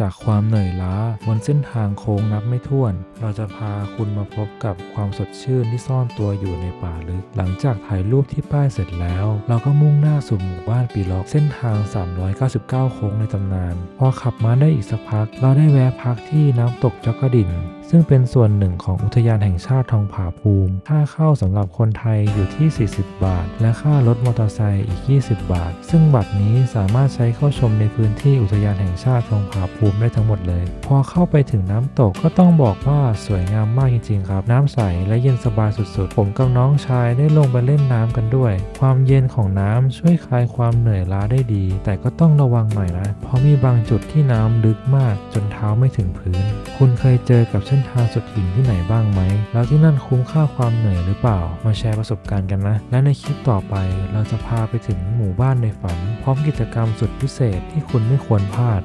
จากความเหนื่อยล้าบนเส้นทางโค้งนับไม่ถ้วน เราจะพาคุณมาพบกับความสดชื่นที่ซ่อนตัวอยู่ในป่าลึก หลังจากถ่ายรูปที่ป้ายเสร็จแล้ว เราก็มุ่งหน้าสู่หมู่บ้านปีล็อกเส้นทาง 399 โค้งในตำนาน พอขับมาได้อีกสักพัก เราได้แวะพักที่น้ำตกจักกระดินซึ่งเป็นส่วนหนึ่งของอุทยานแห่งชาติทองผาภูมิ ค่าเข้าสำหรับคนไทยอยู่ที่ 40 บาท และค่ารถมอเตอร์ไซค์อีก 20 บาท ซึ่งบัตรนี้สามารถใช้เข้าชมในพื้นที่อุทยานแห่งชาติทองผาภูมิได้ทั้งหมดเลย พอเข้าไปถึงน้ำตกก็ต้องบอกว่าสวยงามมากจริงๆครับ น้ำใสและเย็นสบายสุดๆ ผมกับน้องชายได้ลงไปเล่นน้ำกันด้วย ความเย็นของน้ำช่วยคลายความเหนื่อยล้าได้ดี แต่ก็ต้องระวังหน่อยนะ เพราะมีบางจุดที่น้ำลึกมากจนเท้าไม่ถึงพื้น คุณเคยเจอกับเส้นทางสุดหินที่ไหนบ้างไหม แล้วที่นั่นคุ้มค่าความเหนื่อยหรือเปล่า มาแชร์ประสบการณ์กันนะ และในคลิปต่อไปเราจะพาไปถึงหมู่บ้านในฝัน พร้อมกิจกรรมสุดพิเศษที่คุณไม่ควรพลาด